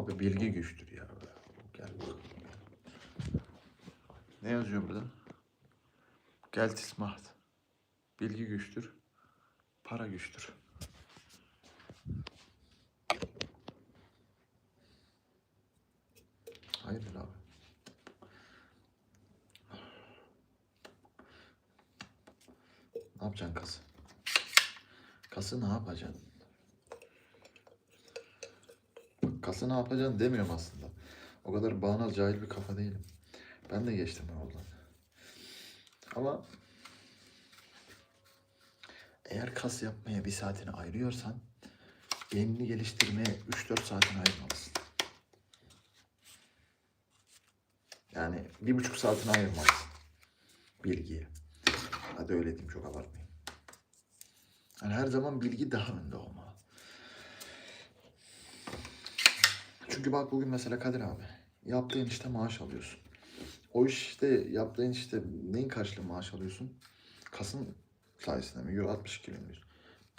Abi bilgi güçtür ya. Gel. Ne yazıyor burada? Gel tismaht. Bilgi güçtür. Para güçtür. Hayırdır abi? Ne yapacaksın kası? Kası ne yapacaksın? Kası ne yapacaksın demiyorum aslında. O kadar bağnaz cahil bir kafa değilim. Ben de geçtim o yoldan. Ama eğer kas yapmaya bir saatini ayırıyorsan beynini geliştirmeye 3-4 saatini ayırmalısın. Yani bir buçuk saatini ayırmalısın bilgiye. Hadi öyle diyeyim çok abartmayayım. Yani her zaman bilgi daha önde olmalı. Çünkü bak bugün mesela Kadir abi yaptığın işte maaş alıyorsun. O işte yaptığın işte neyin karşılığı maaş alıyorsun? Kasın sayesinde mi? Euro 60 kilo?